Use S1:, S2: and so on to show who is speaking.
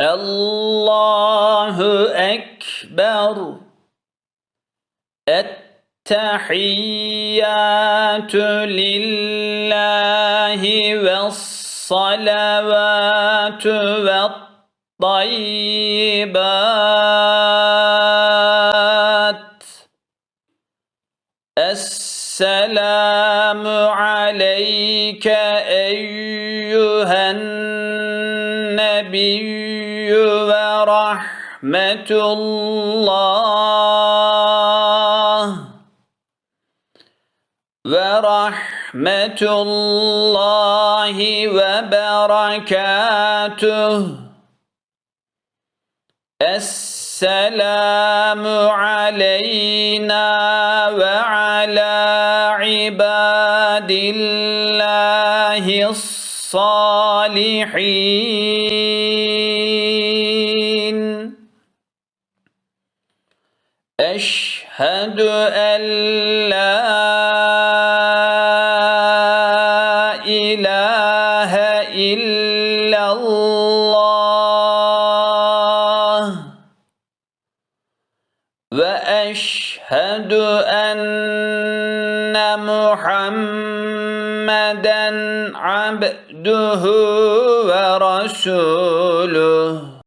S1: الله أكبر التحيات لله والصلوات والطيبات السلام عليك أيها النبي ورحمة الله. ورحمة الله وبركاته. السلام علينا وعلى عباد الله الصالحين. أشهد أن لا إله إلا الله. وأشهد أن Muhammeden abduhu ve rasuluh.